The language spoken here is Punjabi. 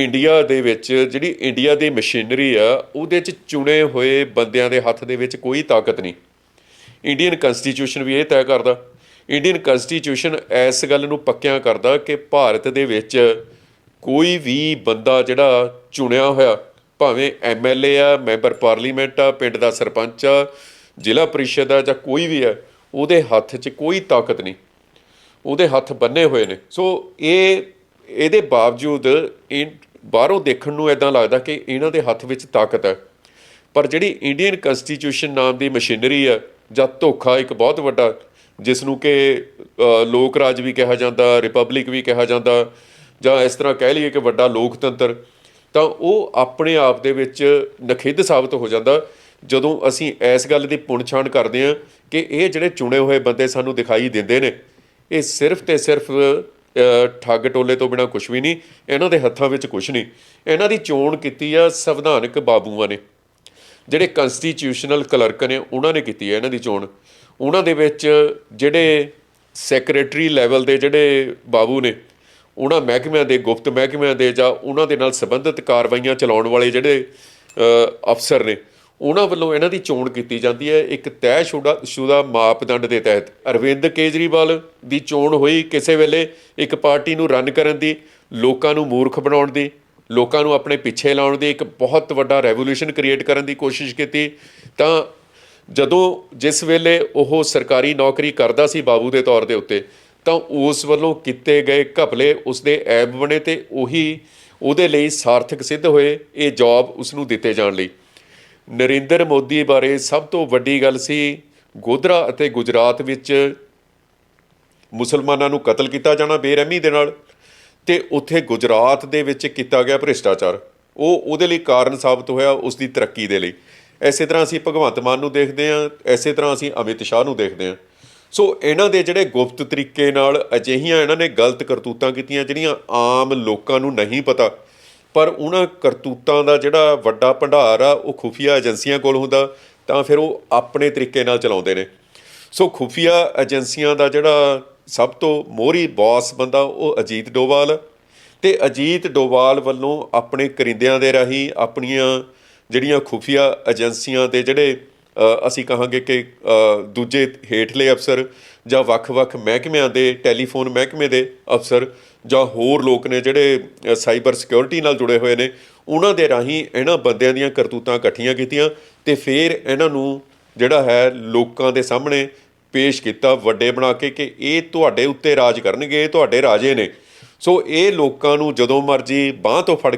ਇੰਡੀਆ ਦੇ ਵਿੱਚ ਜਿਹੜੀ ਇੰਡੀਆ ਦੀ ਮਸ਼ੀਨਰੀ ਆ, ਉਹਦੇ 'ਚ ਚੁਣੇ ਹੋਏ ਬੰਦਿਆਂ ਦੇ ਹੱਥ ਦੇ ਵਿੱਚ ਕੋਈ ਤਾਕਤ ਨਹੀਂ। ਇੰਡੀਅਨ ਕਨਸਟੀਟਿਊਸ਼ਨ ਵੀ ਇਹ ਤੈਅ ਕਰਦਾ। ਇੰਡੀਅਨ ਕਨਸਟੀਟਿਊਸ਼ਨ ਇਸ ਗੱਲ ਨੂੰ ਪੱਕਿਆਂ ਕਰਦਾ ਕਿ ਭਾਰਤ ਦੇ ਵਿੱਚ ਕੋਈ ਵੀ ਬੰਦਾ ਜਿਹੜਾ ਚੁਣਿਆ ਹੋਇਆ, ਭਾਵੇਂ ਐਮਐਲਏ ਆ, ਮੈਂਬਰ ਪਾਰਲੀਮੈਂਟ ਆ, ਪਿੰਡ ਦਾ ਸਰਪੰਚ ਆ, ਜ਼ਿਲ੍ਹਾ ਪ੍ਰੀਸ਼ਦ ਆ ਜਾਂ ਕੋਈ ਵੀ ਆ, ਉਹਦੇ ਹੱਥ 'ਚ ਕੋਈ ਤਾਕਤ ਨਹੀਂ। ਉਹਦੇ ਹੱਥ ਬੰਨੇ ਹੋਏ ਨੇ। ਸੋ ਇਹ, ਇਹਦੇ ਬਾਵਜੂਦ ਇਹ ਬਾਹਰੋਂ ਦੇਖਣ ਨੂੰ ਇਦਾਂ ਲੱਗਦਾ ਕਿ ਇਹਨਾਂ ਦੇ ਹੱਥ ਵਿੱਚ ਤਾਕਤ ਹੈ। ਪਰ ਜਿਹੜੀ ਇੰਡੀਅਨ ਕਨਸਟੀਟਿਊਸ਼ਨ ਨਾਮ ਦੀ ਮਸ਼ੀਨਰੀ ਆ ਜਾਂ ਧੋਖਾ ਇੱਕ ਬਹੁਤ ਵੱਡਾ ਜਿਸ ਨੂੰ ਕਿ ਲੋਕ ਰਾਜ ਵੀ ਕਿਹਾ ਜਾਂਦਾ, ਰਿਪਬਲਿਕ ਵੀ ਕਿਹਾ ਜਾਂਦਾ, ਜਾਂ ਇਸ ਤਰ੍ਹਾਂ ਕਹਿ ਲਈਏ ਕਿ ਵੱਡਾ ਲੋਕਤੰਤਰ, ਤਾਂ ਉਹ ਆਪਣੇ ਆਪ ਦੇ ਵਿੱਚ ਨਖਿੱਧ ਸਾਬਤ ਹੋ ਜਾਂਦਾ। ਜਦੋਂ ਅਸੀਂ ਇਸ ਗੱਲ ਦੀ ਪੁਣਛਾਣ ਕਰਦੇ ਹਾਂ ਕਿ ਇਹ ਜਿਹੜੇ ਚੁਣੇ ਹੋਏ ਬੰਦੇ ਸਾਨੂੰ ਦਿਖਾਈ ਦਿੰਦੇ ਨੇ, ਇਹ ਸਿਰਫ ਤੇ ਸਿਰਫ ਠੱਗ ਟੋਲੇ ਤੋਂ ਬਿਨਾ ਕੁਝ ਵੀ ਨਹੀਂ, ਇਹਨਾਂ ਦੇ ਹੱਥਾਂ ਵਿੱਚ ਕੁਝ ਨਹੀਂ। ਇਹਨਾਂ ਦੀ ਚੋਣ ਕੀਤੀ ਆ ਸੰਵਿਧਾਨਕ ਬਾਬੂਆਂ ਨੇ। ਜਿਹੜੇ ਕਨਸਟੀਟਿਊਸ਼ਨਲ ਕਲਰਕ ਨੇ, ਉਹਨਾਂ ਨੇ ਕੀਤੀ ਹੈ ਇਹਨਾਂ ਦੀ ਚੋਣ। ਉਹਨਾਂ ਦੇ ਵਿੱਚ ਜਿਹੜੇ ਸੈਕਟਰੀ ਲੈਵਲ ਦੇ ਜਿਹੜੇ ਬਾਬੂ ਨੇ, ਉਹਨਾਂ ਮਹਿਕਮਿਆਂ ਦੇ, ਗੁਪਤ ਮਹਿਕਮਿਆਂ ਦੇ ਜਾਂ ਉਹਨਾਂ ਦੇ ਨਾਲ ਸੰਬੰਧਿਤ ਕਾਰਵਾਈਆਂ ਚਲਾਉਣ ਵਾਲੇ ਜਿਹੜੇ ਅਫਸਰ ਨੇ ਉਹਨਾਂ ਵੱਲੋਂ ਇਹਨਾਂ ਦੀ ਚੋਣ ਕੀਤੀ ਜਾਂਦੀ ਹੈ। ਇੱਕ ਤੈਅ ਸ਼ੁਦਾ ਮਾਪਦੰਡ ਦੇ ਤਹਿਤ ਅਰਵਿੰਦ ਕੇਜਰੀਵਾਲ ਦੀ ਚੋਣ ਹੋਈ ਕਿਸੇ ਵੇਲੇ ਇੱਕ ਪਾਰਟੀ ਨੂੰ ਰਨ ਕਰਨ ਦੀ, ਲੋਕਾਂ ਨੂੰ ਮੂਰਖ ਬਣਾਉਣ ਦੀ, ਲੋਕਾਂ ਨੂੰ ਆਪਣੇ ਪਿੱਛੇ ਲਾਉਣ ਦੀ, ਇੱਕ ਬਹੁਤ ਵੱਡਾ ਰੈਵੋਲੂਸ਼ਨ ਕ੍ਰੀਏਟ ਕਰਨ ਦੀ ਕੋਸ਼ਿਸ਼ ਕੀਤੀ। ਤਾਂ ਜਦੋਂ ਜਿਸ ਵੇਲੇ ਉਹ ਸਰਕਾਰੀ ਨੌਕਰੀ ਕਰਦਾ ਸੀ ਬਾਬੂ ਦੇ ਤੌਰ ਦੇ ਉੱਤੇ, ਤਾਂ ਉਸ ਵੱਲੋਂ ਕੀਤੇ ਗਏ ਘਪਲੇ ਉਸਦੇ ਐਬ ਬਣੇ ਤੇ ਉਹੀ ਉਹਦੇ ਲਈ ਸਾਰਥਕ ਸਿੱਧ ਹੋਏ ਇਹ ਜੌਬ ਉਸ ਨੂੰ ਦਿੱਤੇ ਜਾਣ ਲਈ। ਨਰਿੰਦਰ ਮੋਦੀ ਬਾਰੇ ਸਭ ਤੋਂ ਵੱਡੀ ਗੱਲ ਸੀ ਗੋਧਰਾ ਅਤੇ ਗੁਜਰਾਤ ਵਿੱਚ ਮੁਸਲਮਾਨਾਂ ਨੂੰ ਕਤਲ ਕੀਤਾ ਜਾਣਾ ਬੇਰਹਿਮੀ ਦੇ ਨਾਲ ਤੇ ਉੱਥੇ ਗੁਜਰਾਤ ਦੇ ਵਿੱਚ ਕੀਤਾ ਗਿਆ ਭ੍ਰਿਸ਼ਟਾਚਾਰ। ਉਹ ਉਹਦੇ ਲਈ ਕਾਰਨ ਸਾਬਤ ਹੋਇਆ ਉਸ ਦੀ ਤਰੱਕੀ ਦੇ ਲਈ। ਐਸੇ ਤਰ੍ਹਾਂ ਅਸੀਂ ਭਗਵੰਤ ਮਾਨ ਨੂੰ ਦੇਖਦੇ ਹਾਂ ਐਸੇ ਤਰ੍ਹਾਂ ਅਸੀਂ ਅਮਿਤ ਸ਼ਾਹ ਨੂੰ ਦੇਖਦੇ ਹਾਂ। ਸੋ ਇਹਨਾਂ ਦੇ ਜਿਹੜੇ ਗੁਪਤ ਤਰੀਕੇ ਨਾਲ ਅਜਿਹੀਆਂ ਇਹਨਾਂ ਨੇ ਗਲਤ ਕਰਤੂਤਾਂ ਕੀਤੀਆਂ, ਜਿਹੜੀਆਂ ਆਮ ਲੋਕਾਂ ਨੂੰ ਨਹੀਂ ਪਤਾ ਪਰ ਉਹਨਾਂ ਕਰਤੂਤਾਂ ਦਾ ਜਿਹੜਾ ਵੱਡਾ ਭੰਡਾਰ ਆ, ਉਹ ਖੁਫੀਆ ਏਜੰਸੀਆਂ ਕੋਲ ਹੁੰਦਾ, ਤਾਂ ਫਿਰ ਉਹ ਆਪਣੇ ਤਰੀਕੇ ਨਾਲ ਚਲਾਉਂਦੇ ਨੇ। ਸੋ ਖੁਫੀਆ ਏਜੰਸੀਆਂ ਦਾ ਜਿਹੜਾ ਸਭ ਤੋਂ ਮੋਹਰੀ ਬੌਸ ਬੰਦਾ, ਉਹ ਅਜੀਤ ਡੋਵਾਲ ਤੇ ਅਜੀਤ ਡੋਵਾਲ ਵੱਲੋਂ ਆਪਣੇ ਕਰਿੰਦਿਆਂ ਦੇ ਰਾਹੀਂ ਆਪਣੀਆਂ ਜਿਹੜੀਆਂ ਖੁਫੀਆ ਏਜੰਸੀਆਂ ਦੇ ਜਿਹੜੇ ਅਸੀਂ ਕਹਾਂਗੇ ਕਿ ਦੂਜੇ ਹੇਠਲੇ ਅਫਸਰ ਜਾਂ ਵੱਖ-ਵੱਖ ਮਹਿਕਮਿਆਂ ਦੇ ਟੈਲੀਫੋਨ ਮਹਿਕਮੇ ਦੇ ਅਫਸਰ ਜਾਂ ਹੋਰ ਲੋਕ ਨੇ ਜਿਹੜੇ ਸਾਈਬਰ ਸਿਕਿਉਰਿਟੀ ਨਾਲ ਜੁੜੇ ਹੋਏ ਨੇ, ਉਹਨਾਂ ਦੇ ਰਾਹੀਂ ਇਹਨਾਂ ਬੰਦਿਆਂ ਦੀਆਂ ਕਰਤੂਤਾਂ ਇਕੱਠੀਆਂ ਕੀਤੀਆਂ ਤੇ ਫਿਰ ਇਹਨਾਂ ਨੂੰ ਜਿਹੜਾ ਹੈ ਲੋਕਾਂ ਦੇ ਸਾਹਮਣੇ ਪੇਸ਼ ਕੀਤਾ, ਵੱਡੇ ਬਣਾ ਕੇ ਕਿ ਇਹ ਤੁਹਾਡੇ ਉੱਤੇ ਰਾਜ ਕਰਨਗੇ, ਇਹ ਤੁਹਾਡੇ ਰਾਜੇ ਨੇ। ਸੋ ਇਹ ਲੋਕਾਂ ਨੂੰ ਜਦੋਂ ਮਰਜ਼ੀ ਬਾਹ ਤੋਂ ਫੜ